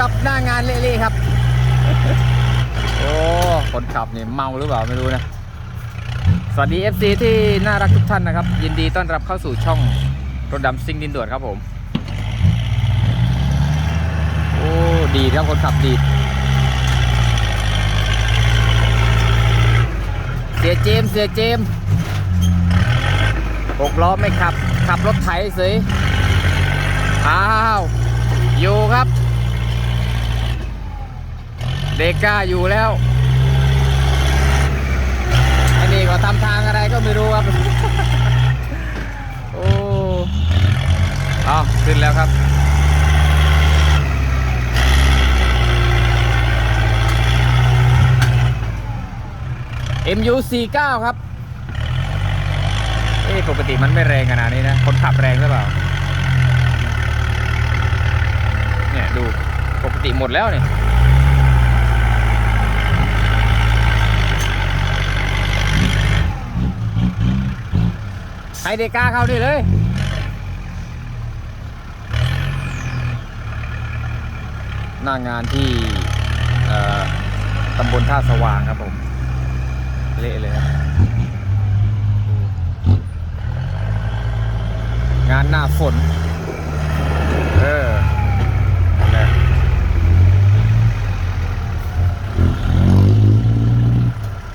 กับหน้างานเละๆครับ โอ้คนขับนี่เมาหรือเปล่าไม่รู้นะ สวัสดี FC ที่น่ารักทุกท่านนะครับ ยินดีต้อนรับเข้าสู่ช่องรถดำซิ่งดินด่วนครับผม โอ้ดีครับคนขับดีเสียเจมเสียเจมหกล้อไม่ขับ ขับรถไถเสยอ้าว อยู่ครับ เดก้าอยู่แล้ว อันนี้ก็ทำทางอะไรก็ไม่รู้ครับ โอ้เอาขึ้นแล้วครับ MU49 ครับ เอ้ปกติมันไม่แรงขนาดนี้นะ คนขับแรงหรือเปล่า เนี่ย ดู ปกติหมดแล้วเนี่ย ให้เดก้าเข้าด้วยเลยหน้างานที่ตำบลท่าสว่างครับผม เละเลยครับงานหน้าฝน เออนะ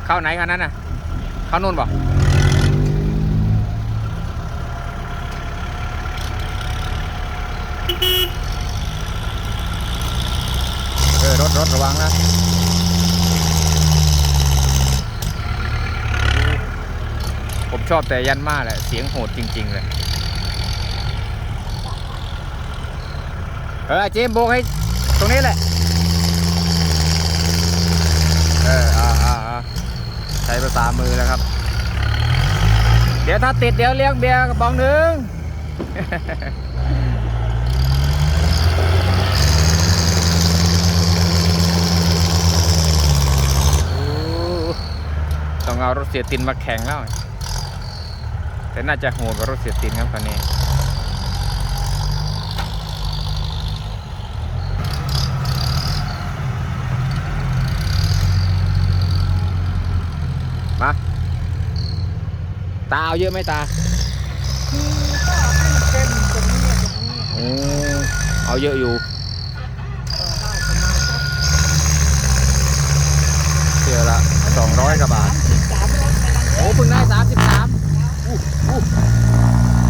เข้าไหนกันนั้นน่ะ เข้านู่นบ่ เออรถรถระวังนะผมชอบแต่ยันมาแหละ เสียงโหดจริง ๆ เลย เออเจมโบกให้ตรงนี้แหละ เอออ่าอ่าอ่าใช้ภาษามือแล้วครับ เดี๋ยวถ้าติดเดี๋ยวเลี้ยงเบียร์กระป๋องหนึ่ง โอ้ต้อง เอารถเสียตินมาแข่งแล้ว แต่น่าจะโหดกว่ารถเสียตินครับคันนี้มาตาเอาเยอะไหมตาคือก็เต็มตรงนี้ตรงนี้โอ้เอาเยอะอยู่เออะมาณสักเสียละสองร้อยกว่าบาท โอ้เพิ่งได้สามสิบสามอู้หู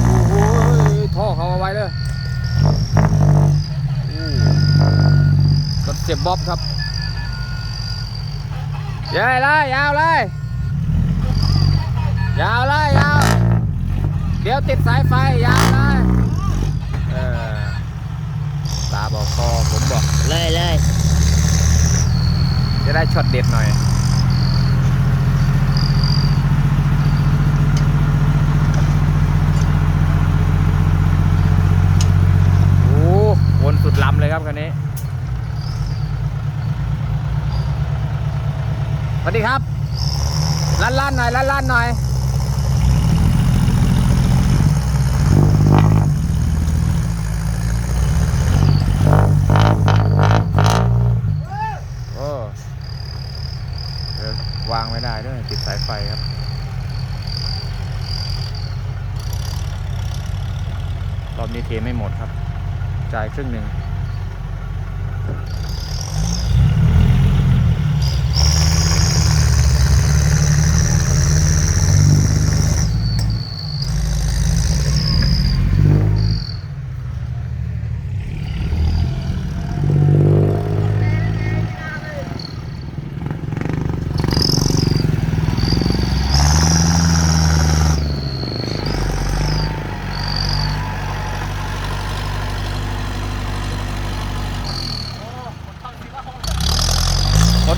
โอ้โหท่อเขาเอาไว้เลยอู้รถเสียบบ๊อบครับยาวเลยยาวเลยยาวเลยยาวเดี๋ยวติดสายไฟยาวเลยเออตาบอกคอผมบอกเลยเลยจะได้ช็อตเด็ดหน่อย โอ้วนสุดลำเลยครับคันนี้ สวัสดีครับลั่นลั่นๆหน่อยลั่นลั่นๆหน่อยโอ้ววางไม่ได้ด้วยติดสายไฟครับรอบนี้เทไม่หมดครับ จ่ายครึ่งหนึ่ง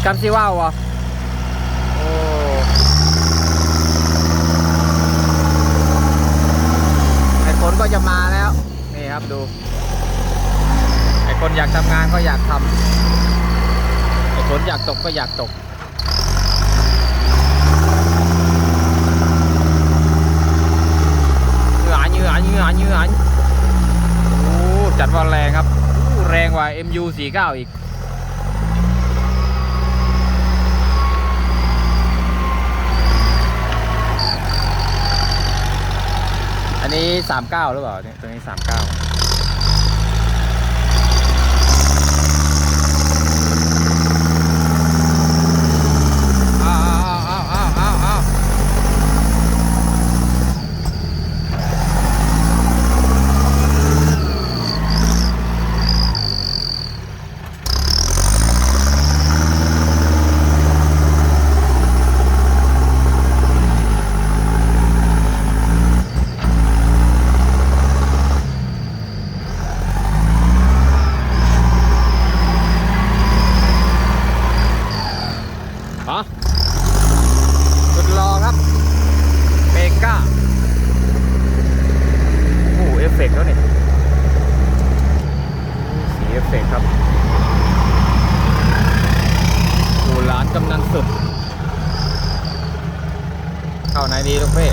รถกันซิว่าวอะโอ้ไอคนก็จะมาแล้ว นี่ครับดู ไอคนอยากทำงานก็อยากทำไอคนอยากตกก็อยากตกเหงื่อเหงื่อเหงื่อเหงื่อโอ้จัดว่าแรงครับโอ้แรงกว่า MU 49 อีก อันนี้ 39หรือเปล่าเนี่ยตัวนี้ 39 อ้าวอ้าวอ้าวอ้าวอ้าว ฮะสุดรอครับเบก้า โอ้โหเอฟเฟกต์แล้วเนี่ยสีเอฟเฟกต์ครับ โอ้ร้านกำนันสุด เข้าไหนดีลูกเพ่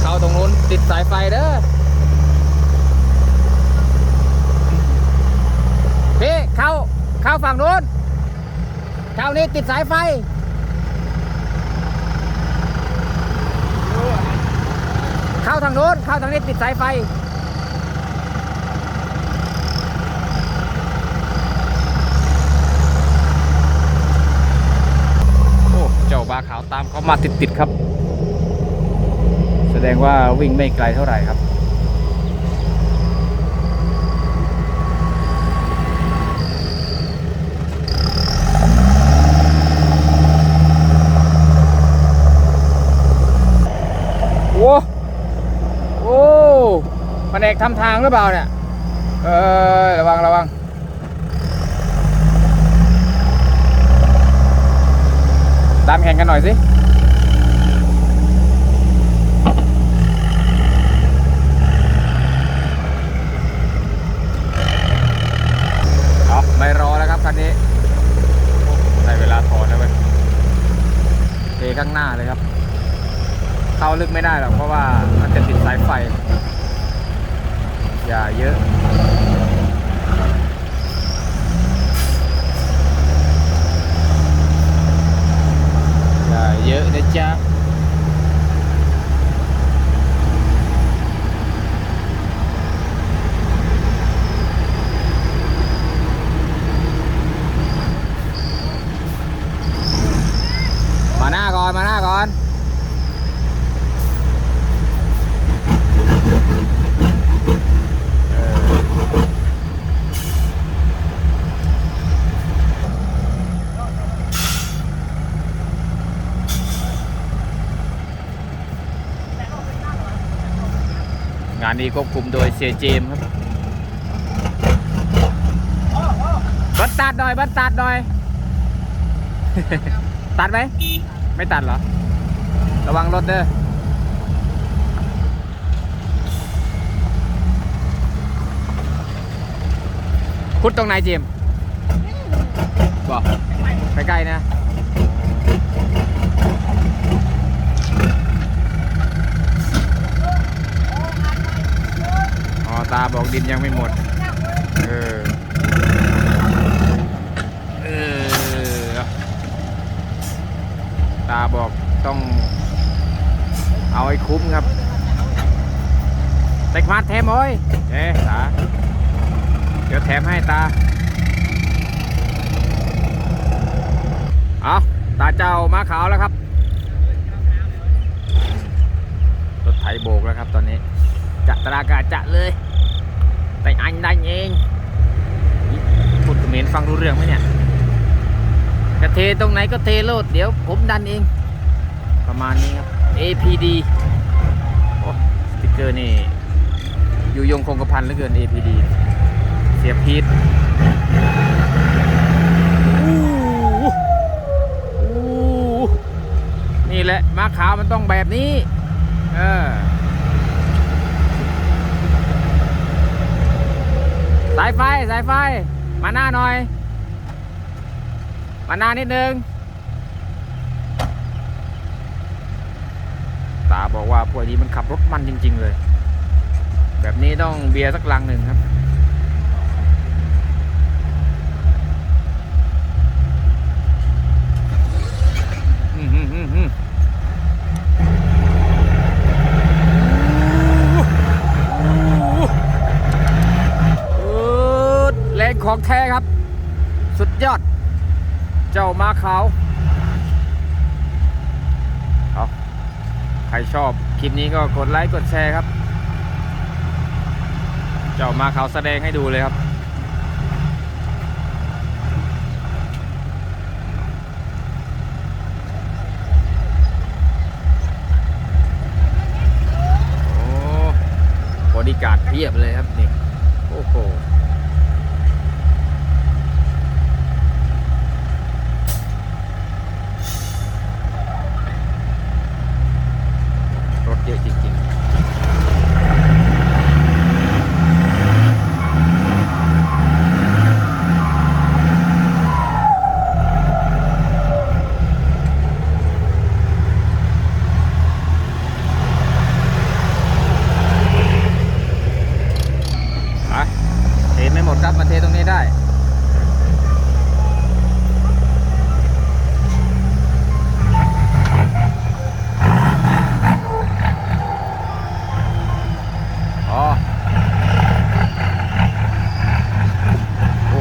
เข้าตรงนู้นติดสายไฟเด้อพี่เข้า เข้าฝั่งนู้น เข้านี้ติดสายไฟ เข้าทางโน้นเข้าทางนี้ติดสายไฟ โอ้ เจ้าบาขาวตามเขามาติดๆครับ แสดงว่าวิ่งไม่ไกลเท่าไหร่ครับ อ้โอ้แผนกทำทางหรือเปล่าเนี่ย เออระวังระวังตามแข่งกันหน่อยสิไม่รอแล้วครับคันนี้ได้เวลาถอนแล้วเว้ยเทข้างหน้าเลยครับ เข้าลึกไม่ได้หรอกเพราะว่ามันจะติดสายไฟ อย่าเยอะอย่าเยอะนะจ๊ะ มาหน้าก่อน มาหน้าก่อน งานนี้ ควบคุมโดยเสียเจมส์ครับบันตัดหน่อยบันตัดหน่อย ตัดไหม ไม่ตัดเหรอ ระวังรถเด้อคุดตรงไหนเจมส์บอกไปใกล้ๆนะ ตาบอกดินยังไม่หมด เออ เออ ตาบอกต้อง เอาให้คุ้มครับ เต็กมาแถมโอ้ยเอ๊ตา เดี๋ยวแถมให้ตา เอาตาเจ้ามาขาวแล้วครับ รถไถโบกแล้วครับตอนนี้ จะตรากาจะเลย แต่อันได้เองนี่ ฟังรู้เรื่องไหมเนี่ยจะเทตรงไหนก็เทโลด เดี๋ยวผมดันเอง ประมาณนี้ครับ APD โอ้สติกเกอร์นี่ อยู่ยงคงกระพันเหลือเกิน APD เสียพีทนี่แหละมาขาวมันต้องแบบนี้ เออสายไฟ สายไฟ มาหน้าหน่อย มาหน้านิดนึง ตาบอกว่าพวกนี้มันขับรถมันจริง ๆ เลย แบบนี้ต้องเบียร์สักลังหนึ่งครับ อืมอืมอืดแรง ของแท้ครับ สุดยอด เจ้ามาขาวเอาใครชอบคลิปนี้ก็กดไลค์กดแชร์ครับ เจ้ามาขาวแสดงให้ดูเลยครับโอ้บริการดเพียบเลยครับนี่ โอ้โห รถเยอะจริงๆไปเทไม่หมดครับ มาเทตรงนี้ได้ อ๋อโอ้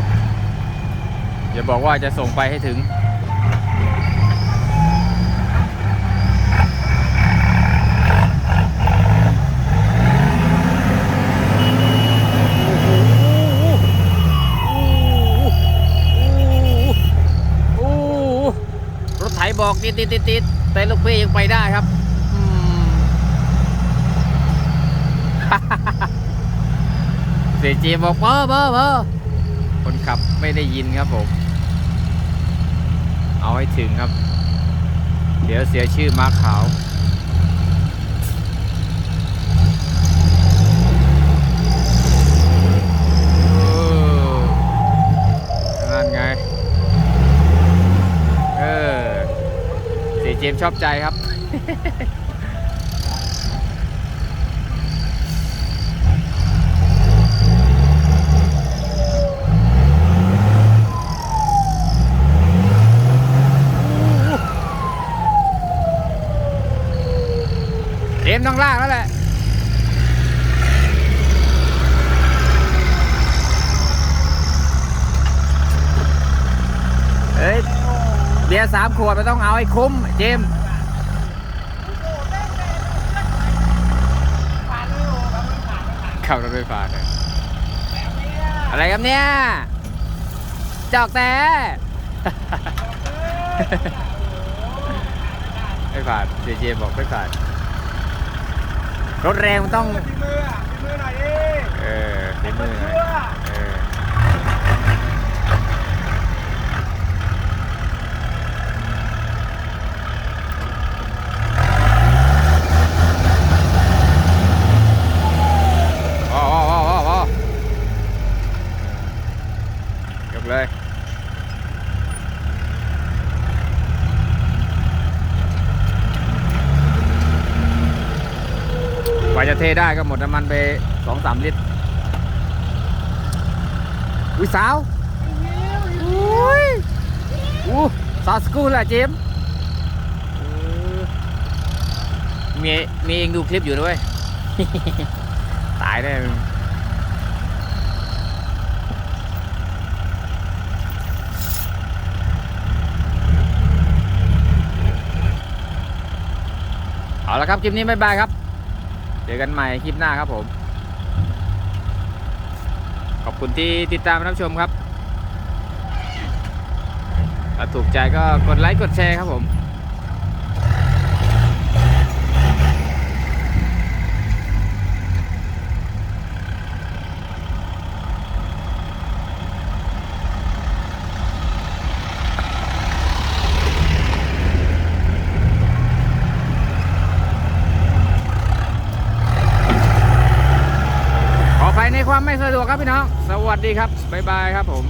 อย่าบอกว่าจะส่งไปให้ถึงโอ้รถไถบอกติดติดติดติดแต่ลูกพี่ยังไปได้ครับเสียเจบอกเบอร์เบอร์เบอร์ คนขับไม่ได้ยินครับผม เอาให้ถึงครับ เดี๋ยวเสียชื่อมาขาวนั่นไง เออสีเจมชอบใจครับ ต้องลากแล้วแหละเฮ้ยเบียร์สามขวดมันต้องเอาให้คุ้มเจมส์ขับรถไฟฟ้าเลยอะไรครับเนี่ย จอกแต่ไม่ผ่านเจเจบอกไม่ผ่าน รถแรงมันต้องฝีมืออะฝีมือหน่อยดิเออฝีมือหน่อยเออว้าวว้าวว้าวว้าวว้าวยกเลย กว่าจะเท ได้ก็หมดน้ำมันไปสองสามลิตรอุ้ยสาวอุ้ยอู้สาวสกูลแหละเจมส์เออมีมีเองดูคลิปอยู่ด้วย ตายได้มึงเอาละครับ คลิปนี้ บ๊ายบายครับ เจอกันใหม่คลิปหน้าครับผม ขอบคุณที่ติดตามรับชมครับถ้าถูกใจก็กดไลค์กดแชร์ครับผม ขออภัยในความไม่สะดวก ครับพี่น้อง สวัสดีครับ บ๊ายบายครับผม